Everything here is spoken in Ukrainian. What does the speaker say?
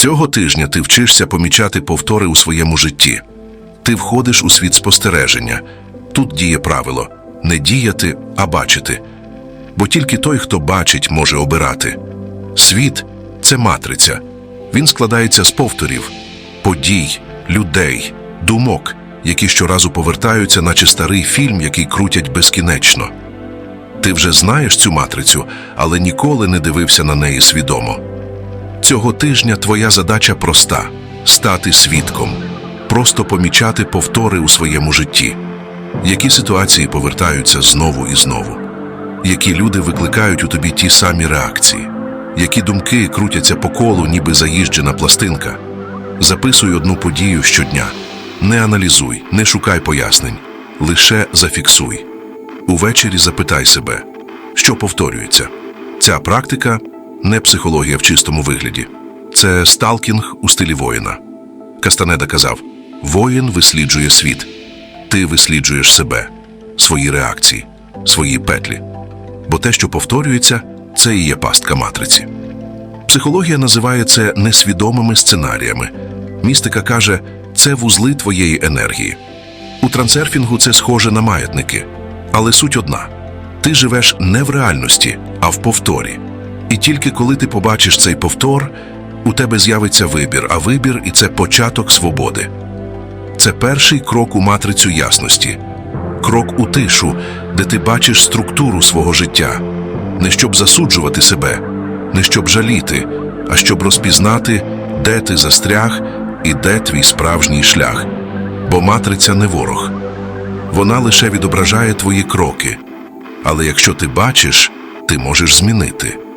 Цього тижня ти вчишся помічати повтори у своєму житті. Ти входиш у світ спостереження. Тут діє правило не діяти, а бачити. Бо тільки той, хто бачить, може обирати. Світ це матриця. Він складається з повторів, подій, людей, думок, які щоразу повертаються, наче старий фільм, який крутять безкінечно. Ти вже знаєш цю матрицю, але ніколи не дивився на неї свідомо. Цього тижня твоя задача проста стати свідком, просто помічати повтори у своєму житті, які ситуації повертаються знову і знову, які люди викликають у тобі ті самі реакції, які думки крутяться по колу, ніби заїжджена пластинка. Записуй одну подію щодня. Не аналізуй, не шукай пояснень, лише зафіксуй. Увечері запитай себе, що повторюється. Ця практика не психологія в чистому вигляді, це сталкінг у стилі воїна. Кастанеда казав: воїн висліджує світ, ти висліджуєш себе, свої реакції, свої петлі. Бо те, що повторюється, це і є пастка матриці. Психологія називає це несвідомими сценаріями. Містика каже, це вузли твоєї енергії. У трансерфінгу це схоже на маятники. Але суть одна: ти живеш не в реальності, а в повторі. І тільки коли ти побачиш цей повтор, у тебе з'явиться вибір, а вибір і це початок свободи. Це перший крок у матрицю ясності, крок у тишу, де ти бачиш структуру свого життя, не щоб засуджувати себе, не щоб жаліти, а щоб розпізнати, де ти застряг і де твій справжній шлях. Бо матриця не ворог. Вона лише відображає твої кроки. Але якщо ти бачиш, ти можеш змінити.